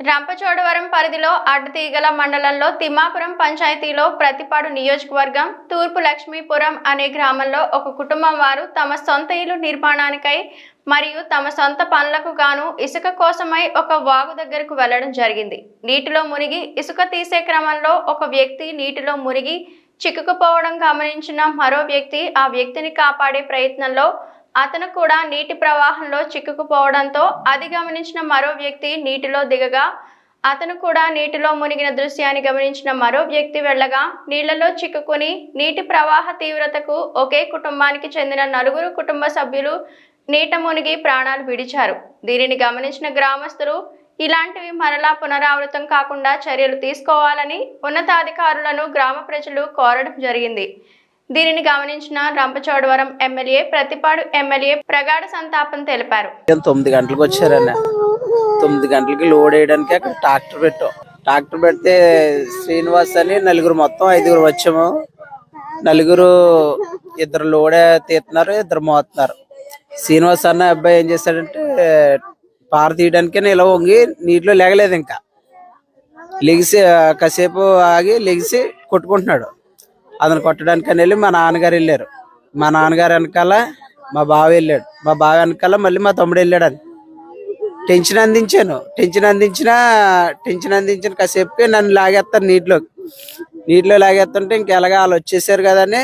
Rampachodavaram పరిధిలో అడ్డతీగల మండలంలో తిమ్మాపురం పంచాయతీలో ప్రతిపాడు నియోజకవర్గం తూర్పు లక్ష్మీపురం అనే గ్రామంలో ఒక కుటుంబం వారు తమ సొంత ఇల్లు నిర్మాణానికై మరియు తమ సొంత పనులకు గాను ఇసుక కోసమై ఒక వాగు దగ్గరకు వెళ్ళడం జరిగింది. నీటిలో మునిగి ఇసుక తీసే క్రమంలో ఒక వ్యక్తి నీటిలో మునిగి చిక్కుకుపోవడం గమనించిన మరో వ్యక్తి ఆ వ్యక్తిని కాపాడే ప్రయత్నంలో అతను కూడా నీటి ప్రవాహంలో చిక్కుకుపోవడంతో అది గమనించిన మరో వ్యక్తి నీటిలో దిగగా అతను కూడా నీటిలో మునిగిన దృశ్యాన్ని గమనించిన మరో వ్యక్తి వెళ్ళగా నీళ్ళలో చిక్కుకుని నీటి ప్రవాహ తీవ్రతకు ఒకే కుటుంబానికి చెందిన నలుగురు కుటుంబ సభ్యులు నీట మునిగి ప్రాణాలు విడిచారు. దీనిని గమనించిన గ్రామస్తులు ఇలాంటివి మరలా పునరావృతం కాకుండా చర్యలు తీసుకోవాలని ఉన్నతాధికారులను గ్రామ ప్రజలు కోరడం జరిగింది. దీనిని గమనించిన రంపచోడవరం ఎమ్మెల్యే ప్రతిపాడు ఎమ్మెల్యే ప్రగాఢ సంతాపం తెలిపారు. తొమ్మిది గంటలకు వచ్చారన్న. తొమ్మిది గంటలకి లోడ్ వేయడానికి అక్కడ ట్రాక్టర్ పెట్టాం. ట్రాక్టర్ పెడితే శ్రీనివాస్ అని నలుగురు మొత్తం ఐదుగురు వచ్చాము. నలుగురు ఇద్దరు లోడే తీస్తున్నారు ఇద్దరు మోతున్నారు శ్రీనివాస్ అన్న అబ్బాయి ఏం చేశాడంటే పార తీయడానికే నిలవ వంగి నీటిలో లేగలేదు ఇంకా. లెగిసి కాసేపు ఆగి లెగిసి కొట్టుకుంటున్నాడు. అతను కొట్టడానికి అని వెళ్ళి మా నాన్నగారు వెళ్ళారు. మా నాన్నగారు వెనకాల మా బావ వెళ్ళాడు. మా బావ వెనకాల మళ్ళీ మా తమ్ముడు వెళ్ళాడు అని టెన్షన్ అందించాను. టెన్షన్ అందించిన టెన్షన్ అందించిన కాసేపుకి నన్ను లాగేస్తాను నీటిలోకి. నీటిలో లాగేస్తుంటే ఇంకెలాగా వాళ్ళు వచ్చేసారు కదని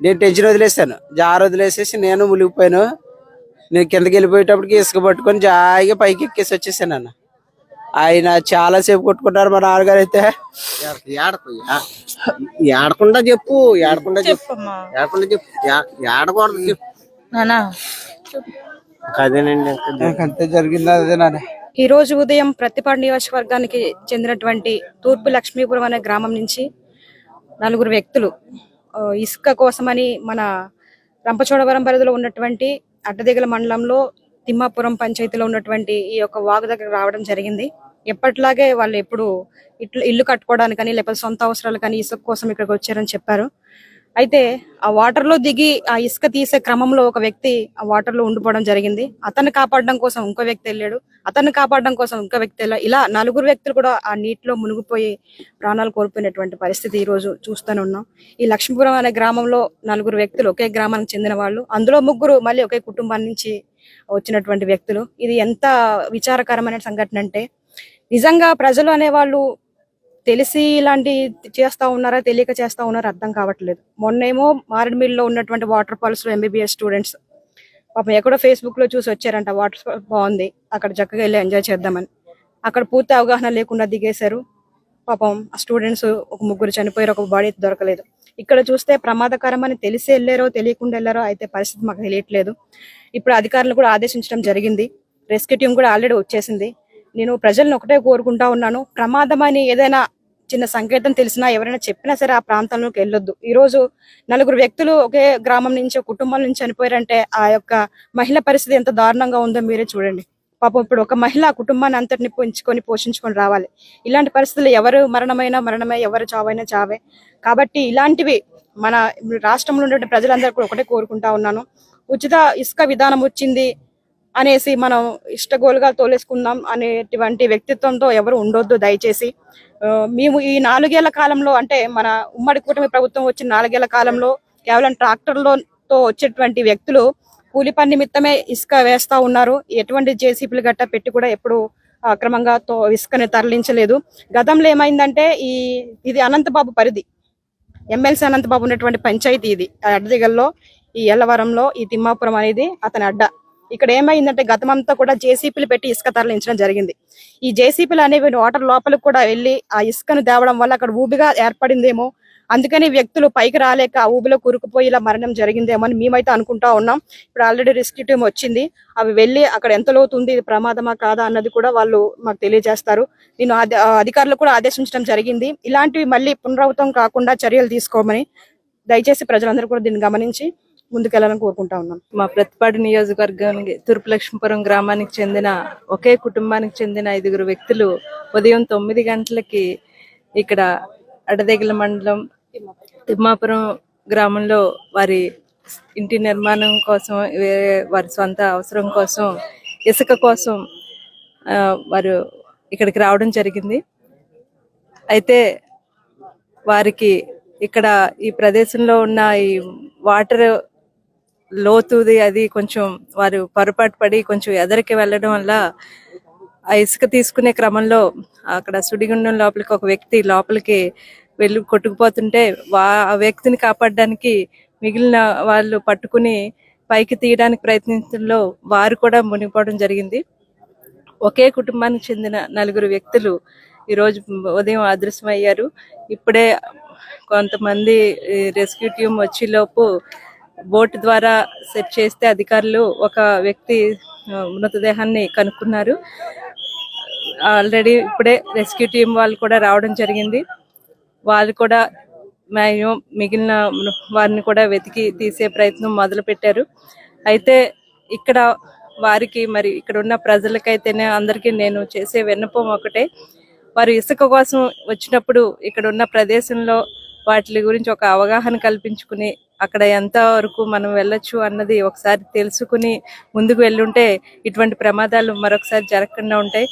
నేను టెన్షన్ వదిలేసాను జారు వదిలేసేసి నేను మునిగిపోయాను. నేను కిందకి వెళ్ళిపోయేటప్పటికి ఇసుక పట్టుకొని జాయిగా పైకి ఎక్కేసి వచ్చేసాను అన్న. ఆయన చాలా సేపు కొట్టుకున్నారు మా నాన్నగారు అయితే. ఏడకు ఏడకుండా చెప్పు ఏడకుండా చెప్పు. ఏడకుండా చెప్పు. ఏడకూడదు చెప్పు. నానా? అదేనండి అంతే జరిగింది అదే నాన్న. ఈ రోజు ఉదయం ప్రతిపాడు నియోజకవర్గానికి చెందినటువంటి తూర్పు లక్ష్మీపురం అనే గ్రామం నుంచి నలుగురు వ్యక్తులు ఇసుక కోసమని మన రంపచోడవరం పరిధిలో ఉన్నటువంటి అడ్డదిగల మండలంలో తిమ్మాపురం పంచాయతీలో ఉన్నటువంటి ఈ యొక్క వాగు దగ్గర రావడం జరిగింది. ఎప్పటిలాగే వాళ్ళు ఎప్పుడు ఇట్లు ఇల్లు కట్టుకోవడానికని లేకపోతే సొంత అవసరాలు కానీ ఇసుక కోసం ఇక్కడికి వచ్చారని చెప్పారు. అయితే ఆ వాటర్లో దిగి ఆ ఇసుక తీసే క్రమంలో ఒక వ్యక్తి ఆ వాటర్లో ఉండిపోవడం జరిగింది. అతన్ని కాపాడడం కోసం ఇంకో వ్యక్తి వెళ్ళాడు. అతన్ని కాపాడడం కోసం ఇంకో వ్యక్తి వెళ్ళాడు. ఇలా నలుగురు వ్యక్తులు కూడా ఆ నీటిలో మునిగిపోయి ప్రాణాలు కోల్పోయినటువంటి పరిస్థితి ఈ రోజు చూస్తూనే ఉన్నాం. ఈ లక్ష్మీపురం అనే గ్రామంలో నలుగురు వ్యక్తులు ఒకే గ్రామానికి చెందిన వాళ్ళు. అందులో ముగ్గురు మళ్ళీ ఒకే కుటుంబం నుంచి వచ్చినటువంటి వ్యక్తులు. ఇది ఎంత విచారకరమైన సంఘటన అంటే నిజంగా ప్రజలు అనేవాళ్ళు తెలిసి ఇలాంటి చేస్తా ఉన్నారా తెలియక చేస్తా ఉన్నారా అర్థం కావట్లేదు. మొన్నేమో మారేడుమిల్లిలో ఉన్నటువంటి వాటర్ ఫాల్స్లో ఎంబీబీఎస్ స్టూడెంట్స్ పాపం ఎక్కడో ఫేస్బుక్లో చూసి వచ్చారంట వాటర్ ఫాల్ బాగుంది అక్కడ చక్కగా వెళ్ళి ఎంజాయ్ చేద్దామని. అక్కడ పూర్తి అవగాహన లేకుండా దిగేశారు. పాపం ఆ స్టూడెంట్స్ ఒక ముగ్గురు చనిపోయారు ఒక బాడీ దొరకలేదు. ఇక్కడ చూస్తే ప్రమాదకరం అని తెలిసి వెళ్ళారో తెలియకుండా వెళ్ళారో అయితే పరిస్థితి మాకు తెలియట్లేదు. ఇప్పుడు అధికారులు కూడా ఆదేశించడం జరిగింది. రెస్క్యూ టీం కూడా ఆల్రెడీ వచ్చేసింది. నేను ప్రజలను ఒకటే కోరుకుంటా ఉన్నాను. ప్రమాదమని ఏదైనా చిన్న సంకేతం తెలిసినా ఎవరైనా చెప్పినా సరే ఆ ప్రాంతంలోకి వెళ్ళొద్దు. ఈ రోజు నలుగురు వ్యక్తులు ఒకే గ్రామం నుంచి కుటుంబం నుంచి చనిపోయారంటే ఆ యొక్క మహిళ పరిస్థితి ఎంత దారుణంగా ఉందో మీరే చూడండి. పాపం ఇప్పుడు ఒక మహిళ కుటుంబాన్ని అంతటిని పెంచుకొని పోషించుకొని రావాలి. ఇలాంటి పరిస్థితులు ఎవరు మరణమైనా మరణమే ఎవరు చావైనా చావే. కాబట్టి ఇలాంటివి మన రాష్ట్రంలో ఉండే ప్రజలందరూ కూడా ఒకటే కోరుకుంటా ఉన్నాను. ఉచిత ఇసుక విధానం వచ్చింది అనేసి మనం ఇష్టగోలుగా తోలేసుకుందాం అనేటువంటి వ్యక్తిత్వంతో ఎవరు ఉండొద్దు దయచేసి. మేము ఈ నాలుగేళ్ళ కాలంలో అంటే మన ఉమ్మడి కూటమి ప్రభుత్వం వచ్చిన నాలుగేళ్ళ కాలంలో కేవలం ట్రాక్టర్లతో వచ్చేటువంటి వ్యక్తులు కూలి పని నిమిత్తమే ఇసుక వేస్తా ఉన్నారు. ఎటువంటి జేసీపీలు గట్ట పెట్టి కూడా ఎప్పుడు అక్రమంగా తో ఇసుకని తరలించలేదు. గతంలో ఏమైందంటే ఈ ఇది అనంతబాబు పరిధి. ఎమ్మెల్సీ అనంతబాబు ఉన్నటువంటి పంచాయతీ ఇది. ఆ అడ్డదిగల్లో ఈ ఎల్లవరంలో ఈ తిమ్మాపురం అనేది అతని అడ్డ. ఇక్కడ ఏమైందంటే గతమంతా కూడా జేసీపీలు పెట్టి ఇసుక తరలించడం జరిగింది. ఈ జేసీపీలు అనేవి వాటర్ లోపలికి కూడా వెళ్ళి ఆ ఇసుకను తేవడం వల్ల అక్కడ ఊబిగా ఏర్పడిందేమో అందుకని వ్యక్తులు పైకి రాలేక ఆ ఊబిలో కూరుకుపోయి ఇలా మరణం జరిగిందేమో మేమైతే అనుకుంటా ఉన్నాం. ఇప్పుడు ఆల్రెడీ రెస్క్యూ టీం వచ్చింది. అవి వెళ్ళి అక్కడ ఎంత లోతుంది ఇది ప్రమాదమా కాదా అన్నది కూడా వాళ్ళు మాకు తెలియజేస్తారు. నేను అధికారులు కూడా ఆదేశించడం జరిగింది. ఇలాంటివి మళ్ళీ పునరావృతం కాకుండా చర్యలు తీసుకోమని దయచేసి ప్రజలందరూ కూడా దీన్ని గమనించి ముందుకెళ్ళాలని కోరుకుంటా ఉన్నాం. మా ప్రతిపాడు నియోజకవర్గానికి తూర్పు లక్ష్మీపురం గ్రామానికి చెందిన ఒకే కుటుంబానికి చెందిన ఐదుగురు వ్యక్తులు ఉదయం తొమ్మిది గంటలకి ఇక్కడ అడదెగల మండలం తిమ్మాపురం గ్రామంలో వారి ఇంటి నిర్మాణం కోసం వేరే వారి సొంత అవసరం కోసం ఇసుక కోసం ఆ, వారు ఇక్కడికి రావడం జరిగింది. అయితే వారికి ఇక్కడ ఈ ప్రదేశంలో ఉన్న ఈ వాటర్ లోతుది అది కొంచెం వారు పొరపాటు పడి కొంచెం ఎదరికి వెళ్ళడం వల్ల ఆ ఇసుక తీసుకునే క్రమంలో అక్కడ సుడిగుండం లోపలికి ఒక వ్యక్తి లోపలికి వెళ్ళి కొట్టుకుపోతుంటే వా ఆ వ్యక్తిని కాపాడడానికి మిగిలిన వాళ్ళు పట్టుకుని పైకి తీయడానికి ప్రయత్నించడంలో వారు కూడా మునిగిపోవడం జరిగింది. ఒకే కుటుంబానికి చెందిన నలుగురు వ్యక్తులు ఈరోజు ఉదయం అదృశ్యమయ్యారు. ఇప్పుడే కొంతమంది రెస్క్యూ టీం వచ్చేలోపు బోట్ ద్వారా సెట్ చేస్తే అధికారులు ఒక వ్యక్తి మృతదేహాన్ని కనుక్కున్నారు. ఆల్రెడీ ఇప్పుడే రెస్క్యూ టీం వాళ్ళు కూడా రావడం జరిగింది. వాళ్ళు కూడా మ్యాక్సిమం మిగిలిన వారిని కూడా వెతికి తీసే ప్రయత్నం మొదలు పెట్టారు అయితే ఇక్కడ వారికి మరి ఇక్కడ ఉన్న ప్రజలకైతేనే అందరికీ నేను చేసే విన్నపం ఒకటే. వారు ఇసుక కోసం వచ్చినప్పుడు ఇక్కడ ఉన్న ప్రదేశంలో వాటి గురించి ఒక అవగాహన కల్పించుకుని అక్కడ ఎంత వరకు మనం వెళ్ళొచ్చు అన్నది ఒకసారి తెలుసుకుని ముందుకు వెళ్ళుంటే ఇటువంటి ప్రమాదాలు మరొకసారి జరగకుండా ఉంటాయి.